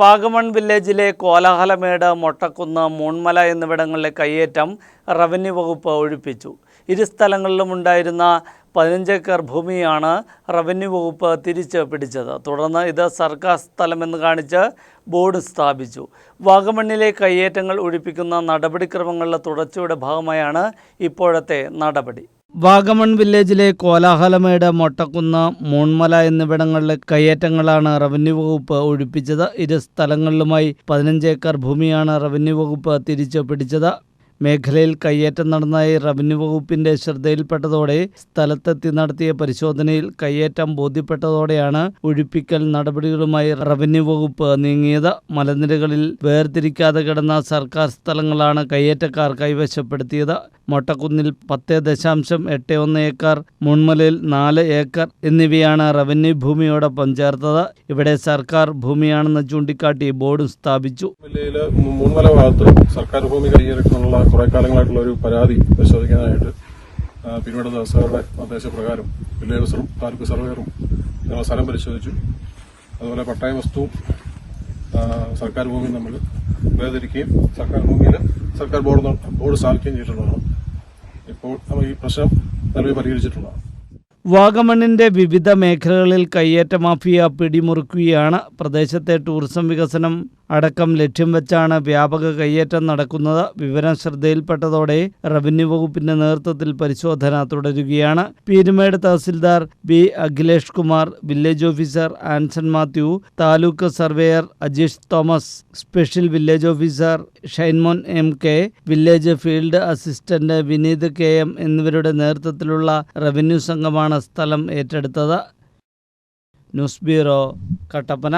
വാഗമൺ വില്ലേജിലെ കോലാഹലമേട് മൊട്ടക്കുന്ന് മൂൺമല എന്നിവിടങ്ങളിലെ കയ്യേറ്റം റവന്യൂ വകുപ്പ് ഒഴിപ്പിച്ചു. ഇരു സ്ഥലങ്ങളിലും ഉണ്ടായിരുന്ന പതിനഞ്ചേക്കർ ഭൂമിയാണ് റവന്യൂ വകുപ്പ് തിരിച്ച് പിടിച്ചത്. തുടർന്ന് ഇത് സർക്കാർ സ്ഥലമെന്ന് കാണിച്ച് ബോർഡ് സ്ഥാപിച്ചു. വാഗമണ്ണിലെ കയ്യേറ്റങ്ങൾ ഒഴിപ്പിക്കുന്ന നടപടിക്രമങ്ങളുടെ തുടർച്ചയുടെ ഭാഗമായാണ് ഇപ്പോഴത്തെ നടപടി. വാഗമൺ വില്ലേജിലെ കോലാഹലമേട് മൊട്ടക്കുന്ന് മൂൺമല എന്നിവിടങ്ങളിലെ കയ്യേറ്റങ്ങളാണ് റവന്യൂ വകുപ്പ് ഒഴിപ്പിച്ചത്. ഇരു സ്ഥലങ്ങളിലുമായി പതിനഞ്ച് ഏക്കർ ഭൂമിയാണ് റവന്യൂ വകുപ്പ് തിരിച്ചു പിടിച്ചത്. മേഖലയിൽ കയ്യേറ്റം നടന്നതായി റവന്യൂ വകുപ്പിന്റെ ശ്രദ്ധയിൽപ്പെട്ടതോടെ സ്ഥലത്തെത്തി നടത്തിയ പരിശോധനയിൽ കയ്യേറ്റം ബോധ്യപ്പെട്ടതോടെയാണ് ഒഴിപ്പിക്കൽ നടപടികളുമായി റവന്യൂ വകുപ്പ് നീങ്ങിയത്. മലനിരകളിൽ വേർതിരിക്കാതെ കിടന്ന സർക്കാർ സ്ഥലങ്ങളാണ് കയ്യേറ്റക്കാർ കൈവശപ്പെടുത്തിയത്. മൊട്ടക്കുന്നിൽ പത്ത് ദശാംശം എട്ട് ഒന്ന് ഏക്കർ മുൺമലയിൽ നാല് ഏക്കർ എന്നിവയാണ് റവന്യൂ ഭൂമിയോടൊപ്പം ചേർത്തത്. ഇവിടെ സർക്കാർ ഭൂമിയാണെന്ന് ചൂണ്ടിക്കാട്ടി ബോർഡ് സ്ഥാപിച്ചു. മൂൺമല ഭാഗത്ത് സർക്കാർ ഭൂമി കൈയേറിക്കുന്നുള്ള കുറെ കാലങ്ങളായിട്ടുള്ള ഒരു പരാതി പരിശോധിക്കാനായിട്ട് പിന്നീട് ദിവസങ്ങളുടെ നിർദ്ദേശപ്രകാരം വില്ലേജ് ഓഫീസറും താലൂക്ക് സർവേറും ഞങ്ങൾ സ്ഥലം പരിശോധിച്ചു. അതുപോലെ പട്ടായ വസ്തുവും സർക്കാർ ഭൂമിയും തമ്മിൽ വേർതിരിക്കുകയും സർക്കാർ ഭൂമിയിൽ സർക്കാർ ബോർഡ് ബോർഡ് സ്ഥാപിക്കുകയും ചെയ്തിട്ടുള്ളതാണ്. ഇപ്പോൾ ഈ പ്രശ്നം നിലവിൽ പരിഹരിച്ചിട്ടുള്ളതാണ്. വാഗമണ്ണിന്റെ വിവിധ മേഖലകളിൽ കയ്യേറ്റ മാഫിയ പിടിമുറുക്കുകയാണ്. പ്രദേശത്തെ ടൂറിസം വികസനം അടക്കം ലക്ഷ്യം വെച്ചാണ് വ്യാപക കയ്യേറ്റം നടക്കുന്നത്. വിവരം ശ്രദ്ധയിൽപ്പെട്ടതോടെ റവന്യൂ വകുപ്പിന്റെ നേതൃത്വത്തിൽ പരിശോധന തുടരുകയാണ്. Peermade tahsildar B Akhilesh Kumar village officer Anson Mathew taluk surveyor Ajeesh Thomas special village officer Shinemon M K village field assistant Vineeth K M എന്നിവരുടെ നേതൃത്വത്തിലുള്ള റവന്യൂ സംഘമാണ് സ്ഥലം ഏറ്റെടുത്തത്. News bureau Kattappana.